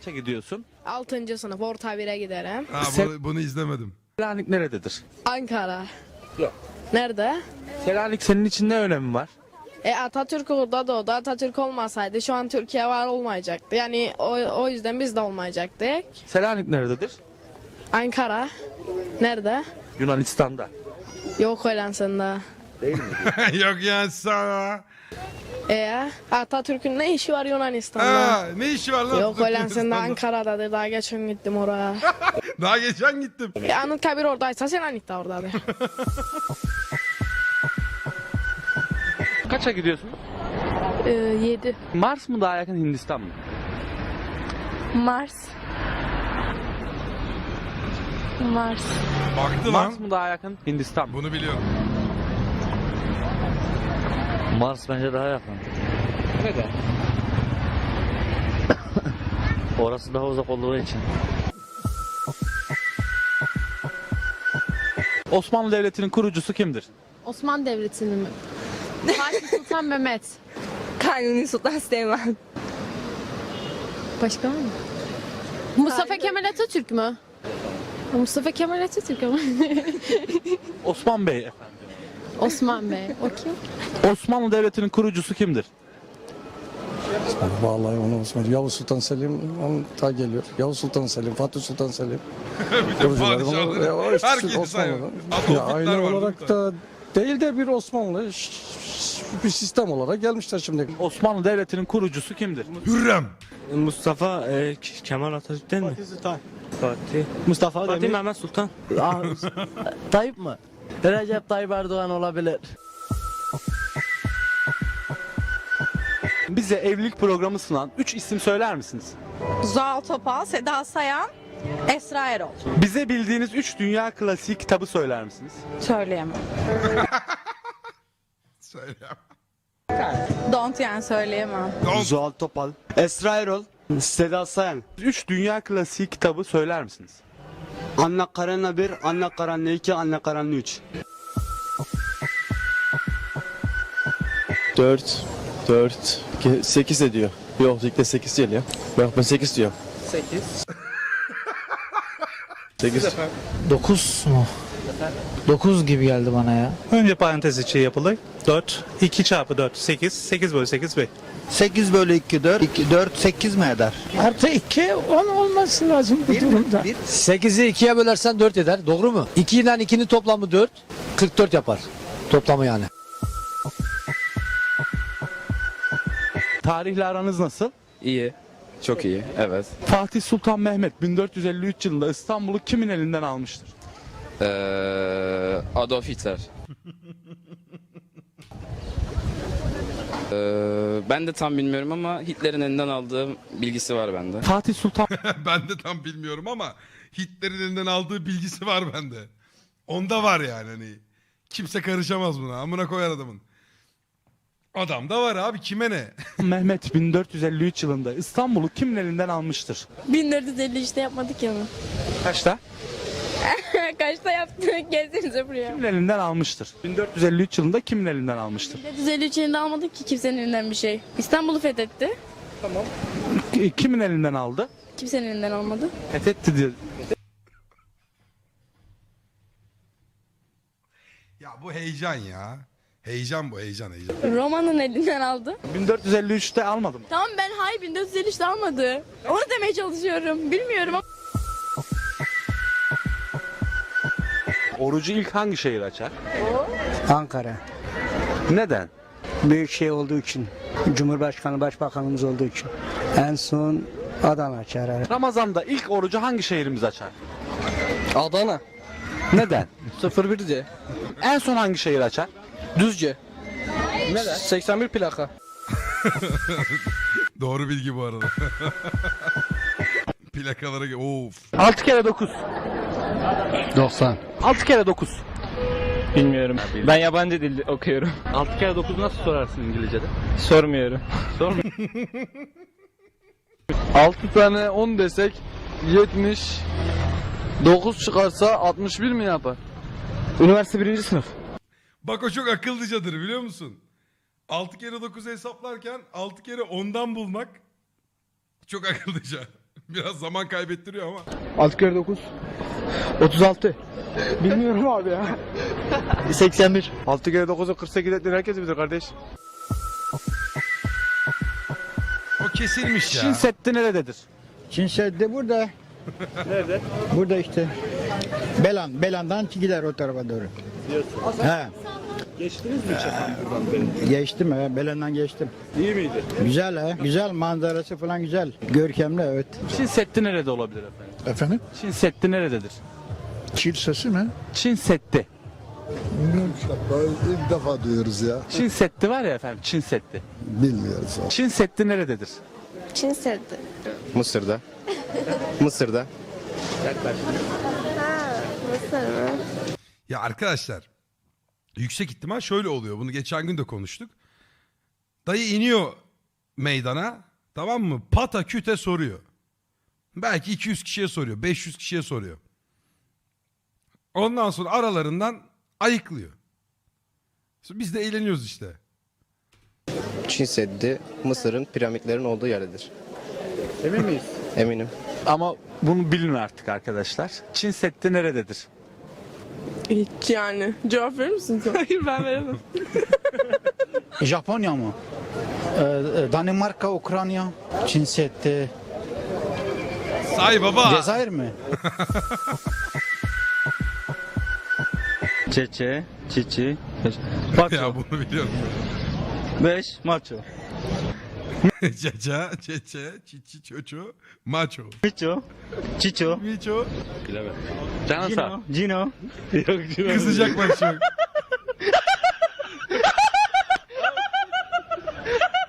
Kaça gidiyorsun? 6. sınıf orta 1'e giderim. Ha, bunu, bunu izlemedim. Selanik nerededir? Ankara. Yok. Nerede? Selanik senin için ne önemi var? E Atatürk orada doğdu. Atatürk olmasaydı şu an Türkiye var olmayacaktı. Yani o, o yüzden biz de olmayacaktık. Selanik nerededir? Ankara. Nerede? Yunanistan'da. Yok Hollanda'da. Yok ya sana. E Atatürk'ün ne işi var Yunanistan'da? Ha, ne işi var lan? Yok Hollanda'da Ankara'dadır. Daha geçen gittim oraya. Daha geçen gittim. e, Anıtkabir oradaysa Selanik de oradadır. Kaça gidiyorsun? 7. Mars mı daha yakın Hindistan mı? Mars. Mars. Baktı lan. Mars mı daha yakın Hindistan mı? Bunu biliyorum. Mars bence daha yakın. Neden? Orası daha uzak olduğu için. Osmanlı Devleti'nin kurucusu kimdir? Osmanlı Devleti'nin mi? Fatih Sultan Mehmet. Kanuni Sultan Süleyman. Başka var mı? Mustafa Kemal Atatürk mü? Mustafa Kemal Atatürk ama. Osman Bey efendim. Osman Bey. O kim? Osmanlı Devleti'nin kurucusu kimdir? Vallahi onu Osman. Yavuz Sultan Selim on ta geliyor. Yavuz Sultan Selim, Fatih Sultan Selim. Bir de padişahları. Ya, o işte Herkesi sayıyor. Osmanlı'dan. Ya aile olarak da değil de bir Osmanlı ş- ş- bir sistem olarak gelmişler şimdi. Osmanlı Devleti'nin kurucusu kimdir? Hürrem. Mustafa e, K- Kemal Atatürk değil mi? Fatih Sultan. Fatih. Mustafa Fatih Mehmet Sultan. Tayyip mı? Recep Tayyip Erdoğan olabilir. Bize evlilik programı sunan 3 isim söyler misiniz? Zuhal Topal, Seda Sayan, Esra Erol. Bize bildiğiniz 3 dünya klasiği kitabı söyler misiniz? Söyleyemem. Söyle. Don't yani söyleyemem. Zuhal Topal. Esra Erol. Seda Sayan. 3 dünya klasiği kitabı söyler misiniz? Anna Karenina 1, Anna Karenina 2, Anna Karenina 3. 4, 4, 8 ediyor. Yok ilk de 8 değil ya. Bak ben 8 diyorum. 8. 8. 9 mu? 9 gibi geldi bana ya. Önce parantez içi yapılır. 4, 2 çarpı 4, 8, 8 bölü 8, 5. 8 bölü 2 4. 2, 4 8 mi eder? Artı 2 10 olması lazım bu durumda. 8'i 2'ye bölersen 4 eder. Doğru mu? 2 ile 2'nin toplamı 4. 44 yapar. Toplamı yani. Tarihle aranız nasıl? İyi. Çok iyi. Evet. Fatih Sultan Mehmet 1453 yılında İstanbul'u kimin elinden almıştır? Ee, Adolf Hitler. Ee, ben de tam bilmiyorum ama Hitler'in elinden aldığım bilgisi var bende. Fatih Sultan ben de tam bilmiyorum ama Hitler'in elinden aldığı bilgisi var bende. Onda var yani hani. Kimse karışamaz buna. Amına koyar adamın. Adam da var abi kime ne? Mehmet 1453 yılında İstanbul'u kimin elinden almıştır? 1453'te yapmadık ya mı? Kaçta? Kaçta yaptık? Gezdinize buraya. Kimin elinden almıştır? 1453 yılında kimin elinden almıştır? 1453 elinde almadık ki kimsenin elinden bir şey. İstanbul'u fethetti. Ki- Kimin elinden aldı? Kimsenin elinden almadı. Fethetti diyor. Ya bu heyecan ya. Heyecan bu heyecan heyecan. Roma'nın elinden aldı. 1453'te almadı mı? Tamam ben hayır 1453'te almadı. Onu demeye çalışıyorum. Bilmiyorum ama. Orucu ilk hangi şehir açar? Ankara. Neden? Büyük şey olduğu için. Cumhurbaşkanı, başbakanımız olduğu için. En son Adana açar. Ramazan'da ilk orucu hangi şehrimiz açar? Adana. Neden? 01 diye. En son hangi şehir açar? Düzce. Neden? 81 plaka. Doğru bilgi bu arada. Plakalara of. 6 kere 9. 90. 6 kere 9. Bilmiyorum. Ben yabancı dil okuyorum. 6 kere 9 nasıl sorarsın İngilizce'de? Sormuyorum. Sorma. 6 tane 10 desek 70 9 çıkarsa 61 mi yapar? Üniversite birinci sınıf. Bak o çok akıllıcadır biliyor musun? 6 kere 9 hesaplarken 6 kere 10'dan bulmak çok akıllıca. Biraz zaman kaybettiriyor ama. 6 kere 9. 36. Bilmiyorum abi ya. 81. 6 kere 9'u 48 ettiğini herkes bilir kardeş. O kesilmiş ya. Çin Seddi nerededir? Çin Seddi burada. Nerede? Burada işte. Belan, Belan'dan gider o tarafa doğru. He. Geçtiniz mi Geçtim he, Belan'dan geçtim. İyi miydi? Güzel he, güzel manzarası falan güzel. Görkemli evet. Çin Seddi nerede olabilir efendim? Efendim? Çin Seddi nerededir? Çil sesi mi? Çin Seddi. Bilmiyorum ilk defa duyuyoruz ya. Çin Seddi var ya efendim Çin Seddi. Bilmiyoruz. Çin Seddi nerededir? Çin Seddi. Mısır'da. Mısır'da. Mısır mı? Ya arkadaşlar yüksek ihtimal şöyle oluyor. Bunu geçen gün de konuştuk. Dayı iniyor meydana tamam mı? Pata küte soruyor. Belki 200 kişiye soruyor. 500 kişiye soruyor. Ondan sonra aralarından ayıklıyor. Biz de eğleniyoruz işte. Çin Seddi Mısır'ın piramitlerin olduğu yerdedir. Emin miyiz? Eminim. Ama bunu bilin artık arkadaşlar. Çin Seddi nerededir? Hiç yani. Cevap verir misin sen? Hayır ben veremem. Japonya mı? Danimarka, Ukrayna, Seddi, Say baba. Cezayir mi? Çeçe, Çiçi, ya bunu biliyorum. 5, Maço. Caca, çeçe, çiçi, çoço, maço. Miço, Çiço, Miço. Canın sağ. Cino. Kızacak bak şimdi.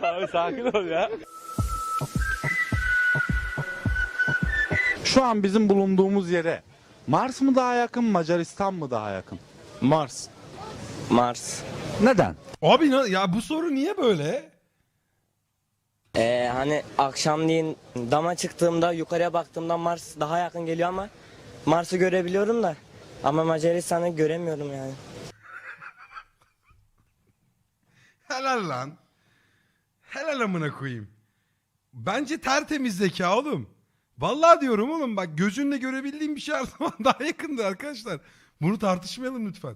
Abi sakin ol ya. Şu an bizim bulunduğumuz yere Mars mı daha yakın, Macaristan mı daha yakın? Mars. Mars. Neden? Abi na- ya bu soru niye böyle? Ee, hani akşamleyin dama çıktığımda yukarıya baktığımda Mars daha yakın geliyor ama Mars'ı görebiliyorum da ama Macaristan'ı göremiyorum yani. Helal lan. Helal amına koyayım. Bence tertemiz zeka oğlum. Vallahi diyorum oğlum bak gözünle görebildiğim bir şey her zaman daha yakındır arkadaşlar. Bunu tartışmayalım lütfen.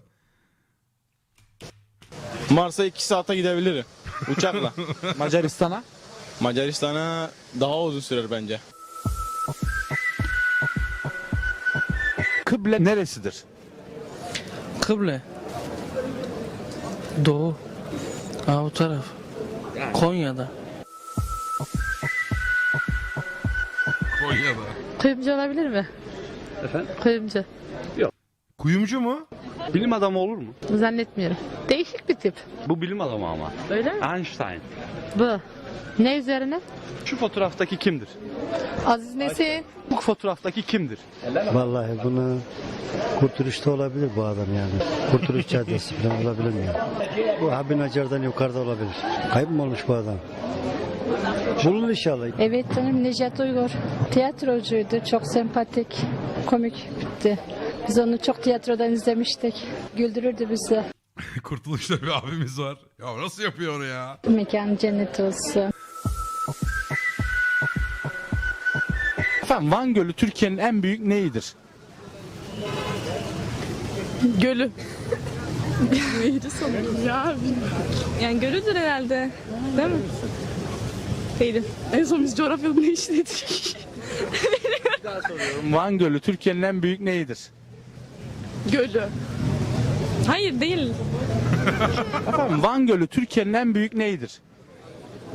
Mars'a 2 saate gidebilirim. Uçakla. Macaristan'a? Macaristan'a daha uzun sürer bence. Kıble neresidir? Kıble. Doğu. Aa o taraf. Konya'da. Konya'da. Kuyumcu olabilir mi? Efendim? Kuyumcu. Kuyumcu mu? Bilim adamı olur mu? Zannetmiyorum. Değişik bir tip. Bu bilim adamı ama. Öyle mi? Einstein. Bu. Ne üzerine? Şu fotoğraftaki kimdir? Aziz Nesin. Bu fotoğraftaki kimdir? Vallahi bunu kurtuluşta olabilir bu adam yani. Kurtuluş caddesi falan olabilir mi? Bu Habib Acar'dan yukarıda olabilir. Kayıp mı olmuş bu adam? Bulun inşallah. Evet canım Necat Uygur. Tiyatrocuydu. Çok sempatik. Komik bitti. Biz onu çok tiyatrodan izlemiştik. Güldürürdü bizi. Kurtuluşta bir abimiz var. Ya nasıl yapıyor onu ya? Mekan cennet olsun. Efendim Van Gölü Türkiye'nin en büyük neyidir? Gölü. Neydi sanırım ya. Yani gölüdür herhalde. Değil mi? Değilim. En son biz coğrafyada ne işledik? Van Gölü Türkiye'nin en büyük neyidir? Gölü. Hayır değil. Efendim Van Gölü Türkiye'nin en büyük neyidir?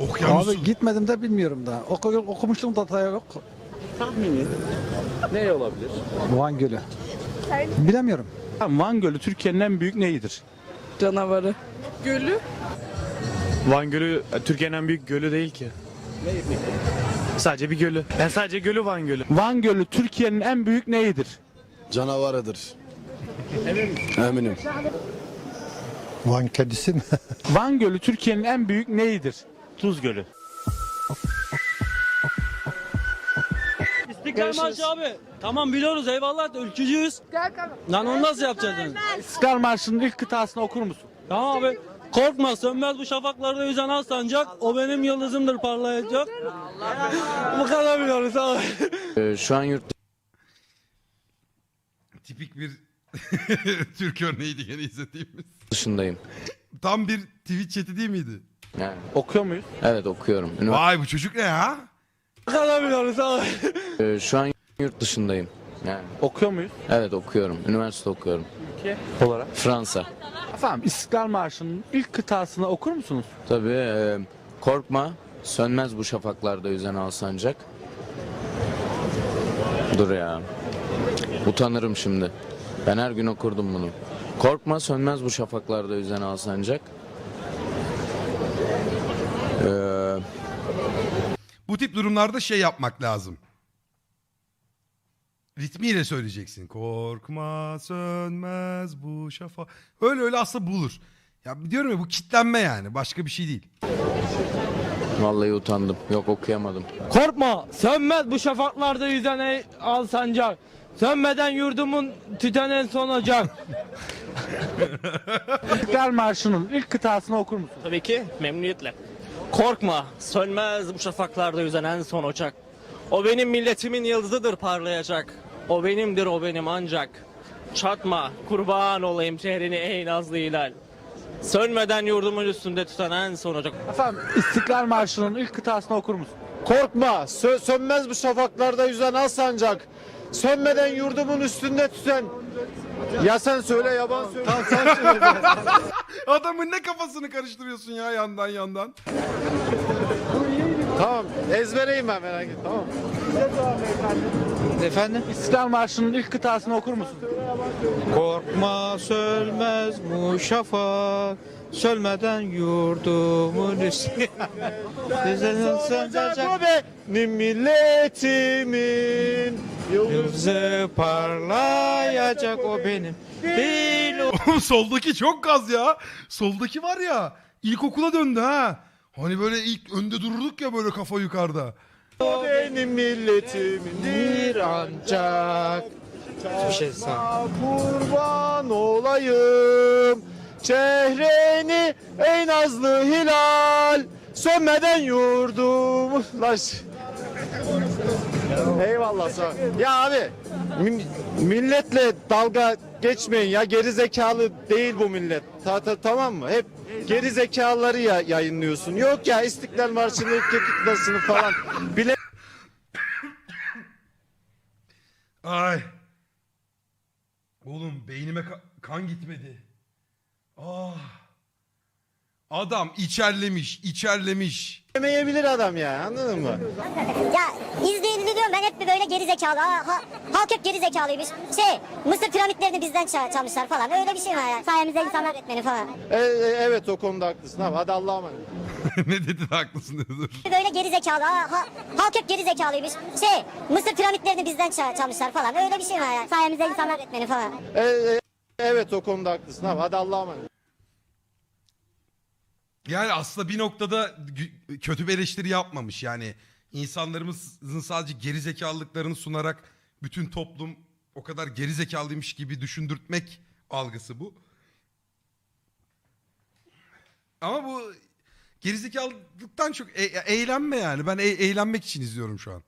Okyanusu. Abi gitmedim de bilmiyorum da. Oku, okumuştum da yok. Ne olabilir? Van Gölü. Bilemiyorum. Efendim Van Gölü Türkiye'nin en büyük neyidir? Canavarı. Gölü. Van Gölü e, Türkiye'nin en büyük gölü değil ki. Sadece bir gölü. Ben sadece gölü Van Gölü. Van Gölü Türkiye'nin en büyük neyidir? Canavarıdır. Eminim. Van kedisi mi? Van Gölü Türkiye'nin en büyük neyidir? Tuz Gölü. İstiklal Marşı abi. Tamam biliyoruz eyvallah ülkücüyüz. Lan onu nasıl yapacağız yani? İstiklal Marşı'nın ilk kıtasını okur musun? Tamam abi. Korkma sönmez bu şafaklarda yüzen al sancak. O benim yıldızımdır parlayacak. bu kadar biliyoruz abi. şu an yurt Tipik bir Türk örneğiydi gene izlediğimiz. dışındayım. Tam bir Twitch chat'i değil miydi? Yani Okuyor muyuz? evet okuyorum. Vay bu çocuk ne ya? biliyoruz abi. şu an yurt dışındayım. Yani Okuyor muyuz? evet okuyorum. Üniversite okuyorum. Ülke olarak. Fransa. Efendim İstiklal Marşı'nın ilk kıtasını okur musunuz? Tabii e, korkma sönmez bu şafaklarda yüzen al sancak. Dur ya. Utanırım şimdi. Ben her gün okurdum bunu. Korkma sönmez bu şafaklarda yüzen al sancak. Ee, Bu tip durumlarda şey yapmak lazım. Ritmiyle söyleyeceksin. Korkma sönmez bu şafa. Öyle öyle aslında bulur. Ya diyorum ya bu kitlenme yani. Başka bir şey değil. vallahi utandım. Yok okuyamadım. Korkma sönmez bu şafaklarda yüzen ey al sancak. Sönmeden yurdumun tütenen son ocak. İstiklal Marşı'nın ilk kıtasını okur musunuz? Tabii ki memnuniyetle. Korkma, sönmez bu şafaklarda yüzen en son ocak. O benim milletimin yıldızıdır parlayacak. O benimdir, o benim ancak. Çatma, kurban olayım şehrini ey nazlı hilal. Sönmeden yurdumun üstünde tüten en son ocak. Efendim İstiklal Marşı'nın ilk kıtasını okur musunuz? Korkma sö- sönmez bu şafaklarda yüzen al sancak. Sönmeden yurdumun üstünde tüten. Ya sen söyle ya ben söyle. Tamam sen söyle. Adamın ne kafasını karıştırıyorsun ya yandan yandan. tamam ezbereyim ben merak etme tamam. Efendim? İstiklal Marşı'nın ilk kıtasını okur musunuz? Korkma sönmez bu şafak Sölmeden yurdumun üstü Bu benim milletimin Yıldızı parlayacak o benim Değil o Oğlum soldaki çok gaz ya. Soldaki var ya ilkokula döndü ha. Hani böyle ilk önde dururduk ya böyle kafa yukarıda. benim milletimindir ancak Bir şey kurban olayım Çehreni ey nazlı hilal Sönmeden yurdum Laş Eyvallah sağ. Ya abi mi- milletle dalga geçmeyin ya geri zekalı değil bu millet. Ta, ta- tamam mı? Hep geri zekalıları ya, yayınlıyorsun. Yok ya İstiklal Marşı'nın ilk kıtasını falan bile Ay. Oğlum beynime ka- kan gitmedi. Ah. Adam içerlemiş, içerlemiş. demeyebilir adam ya anladın mı? Ya izleyeni biliyorum ben hep bir böyle geri zekalı. Ha, ha- halk hep geri zekalıymış. Şey Mısır piramitlerini bizden ça- çalmışlar falan. Öyle bir şey var yani. Sayemizde insanlar öğretmeni falan. E, e, evet o konuda haklısın abi hadi Allah'a emanet. ne dedin haklısın dedi, dur. Bir böyle geri zekalı. Ha, ha- halk hep geri zekalıymış. Şey Mısır piramitlerini bizden ça- çalmışlar falan. Öyle bir şey var yani. Sayemizde insanlar öğretmeni falan. E, e, evet o konuda haklısın abi hadi Allah'a emanet. Yani aslında bir noktada kötü bir eleştiri yapmamış. Yani insanlarımızın sadece gerizekalılıklarını sunarak bütün toplum o kadar gerizekalıymış gibi düşündürtmek algısı bu. Ama bu gerizekalılıktan çok e- eğlenme yani. Ben e- eğlenmek için izliyorum şu an.